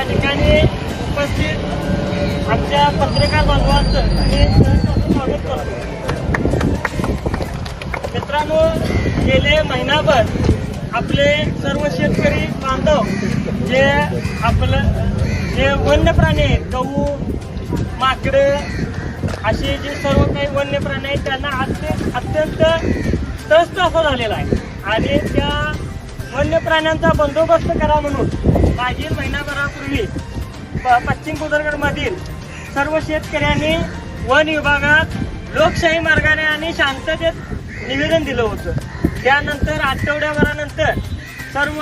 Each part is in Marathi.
या ठिकाणी उपस्थित आमच्या पत्रकार बांधवांचं मी स्वागत करतो. मित्रांनो गेले महिनाभर आपले सर्व शेतकरी बांधव जे आपलं जे वन्य प्राणी आहेत गहू माकडे असे जे सर्व काही वन्य प्राणी आहेत त्यांना अत्यंत अत्यंत त्रस्त असा झालेला आहे. आणि त्या वन्य प्राण्यांचा बंदोबस्त करा म्हणून मागील महिनाभरापूर्वी प- पश्चिम बुदरगडमधील सर्व शेतकऱ्यांनी वन विभागात लोकशाही मार्गाने आणि शांततेत निवेदन दिलं होतं. त्यानंतर आठवड्याभरानंतर सर्व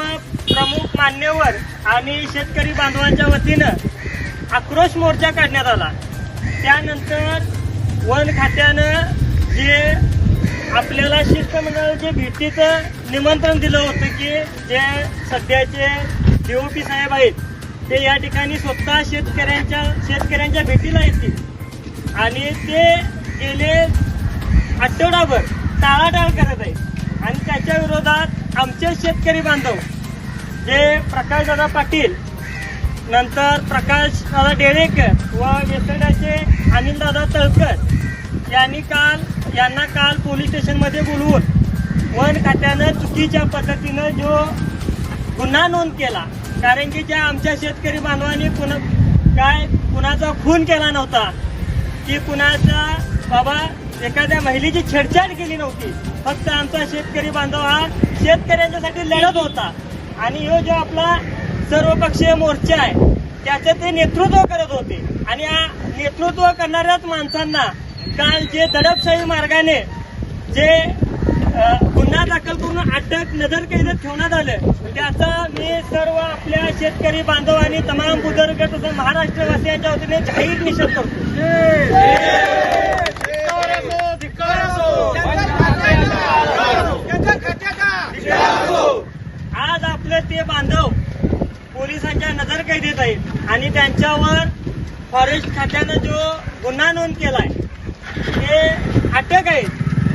प्रमुख मान्यवर आणि शेतकरी बांधवांच्या वतीनं आक्रोश मोर्चा काढण्यात आला. त्यानंतर वन खात्यानं जे आपल्याला शिष्टमंडळाच्या भेटीचं निमंत्रण दिलं होतं की जे सध्याचे डीओपी साहेब आहेत. ते या ठिकाणी स्वतः शेतकऱ्यांच्या शेतकऱ्यांच्या भेटीला येतील. आणि ते गेले आठवडाभर टाळाटाळ करत आहेत. आणि त्याच्या विरोधात आमचे शेतकरी बांधव जे प्रकाशदादा पाटील नंतर प्रकाश दादा डेळेकर व वेसड्याचे अनिलदादा तळकर यांनी काल यांना काल पोलीस स्टेशनमध्ये बोलवून वन खात्यानं चुकीच्या पद्धतीनं जो गुन्हा नोंद केला. कारण की ज्या आमच्या शेतकरी बांधवांनी कुणा काय कुणाचा खून केला नव्हता की कुणाचा बाबा एखाद्या महिलेची छेडछाड केली नव्हती. फक्त आमचा शेतकरी बांधव हा शेतकऱ्यांच्यासाठी लढत होता. आणि ह्यो जो आपला सर्वपक्षीय मोर्चा आहे त्याचं ते नेतृत्व करत होते. आणि या नेतृत्व करणाऱ्याच माणसांना काल जे दडपशाही मार्गाने जे गुन्हा दाखल करून अटक नजर कैदेत ठेवण्यात आलं म्हणजे त्याचा मी सर्व आपल्या शेतकरी बांधव आणि तमाम बुजुर्ग तसं महाराष्ट्रवासियांच्या वतीने जाहीर निषेध करतो. आज आपले ते बांधव पोलिसांच्या नजर कैदेत आहेत आणि त्यांच्यावर फॉरेस्ट खात्यानं जो गुन्हा नोंद केलाय ते अटक आहे.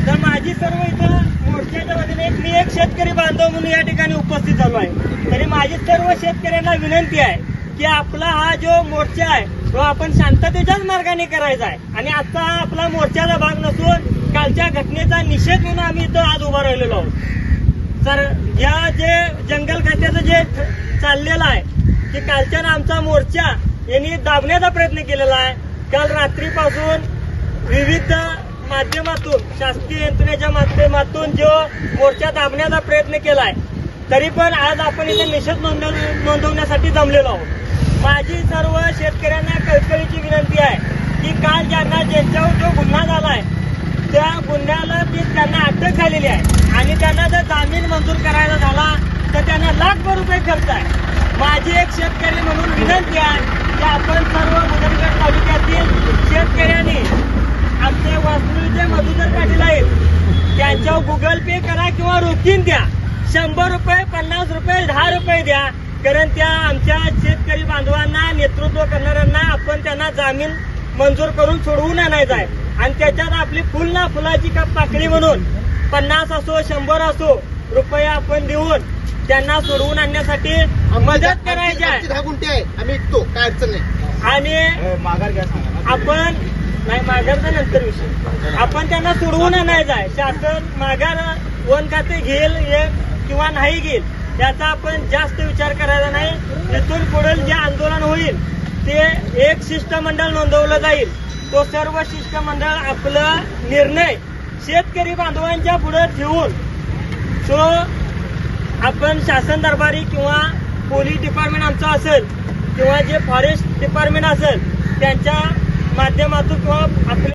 तर माझी सर्व इथं मोर्चाच्या वतीने मी एक शेतकरी बांधव म्हणून या ठिकाणी उपस्थित झालो आहे. तरी माझी सर्व शेतकऱ्यांना विनंती आहे की आपला हा जो मोर्चा आहे तो आपण शांततेच्याच मार्गाने करायचा आहे. आणि आता हा आपला मोर्चाचा भाग नसून कालच्या घटनेचा निषेध म्हणून आम्ही इथं आज उभा राहिलेलो आहोत. तर या जे जंगल खात्याचं जे चाललेलं आहे की कालच्या आमचा मोर्चा यांनी दाबण्याचा प्रयत्न केलेला आहे. काल रात्रीपासून विविध माध्यमातून शासकीय यंत्रणेच्या माध्यमातून जो मोर्चा दाबण्याचा प्रयत्न केलाय तरी पण आज आपण इथे निषेध नोंदव नोंदवण्यासाठी जमलेलो आहोत. माझी सर्व शेतकऱ्यांना कळकळीची विनंती आहे की काल ज्यांना ज्यांच्यावर जो गुन्हा झालाय त्या गुन्ह्याला ती त्यांना अटक झालेली आहे आणि त्यांना जर जामीन मंजूर करायचा झाला तर त्यांना लाखभर रुपये खर्च आहे. माझी एक शेतकरी म्हणून विनंती आहे की आपण सर्व मुदनगड तालुक्यातील शेतकऱ्यांनी आमचे वासरूचे मधुकर पाटील आहेत. त्यांच्यावर गुगल पे करा किंवा रोखीन द्या. शंभर रुपये पन्नास रुपये दहा रुपये द्या. कारण त्या आमच्या शेतकरी बांधवांना नेतृत्व करणाऱ्यांना आपण त्यांना जामीन मंजूर करून सोडवून आणायचा आहे. आणि त्याच्यात आपली फुल ना फुलाची का पाकळी म्हणून पन्नास असो शंभर असो रुपये आपण देऊन त्यांना सोडवून आणण्यासाठी मदत करायची आहे. दहा गुंठे आहे. आम्ही विकतो काय अडचण नाही. आणि माघार घ्या आपण नाही माघारचा नंतर विषय. आपण त्यांना सोडवून आणायचं आहे. शासन माघार वन खाते घेईल हे किंवा नाही घेईल याचा आपण जास्त विचार करायचा नाही. इथून पुढील जे आंदोलन होईल ते एक शिष्टमंडळ नोंदवलं जाईल. तो सर्व शिष्टमंडळ आपला निर्णय शेतकरी बांधवांच्या पुढे ठेवून तो आपण शासन दरबारी किंवा पोलीस डिपार्टमेंट आमचं असेल किंवा जे फॉरेस्ट डिपार्टमेंट असेल त्यांच्या माध्यमातून किंवा आपल्या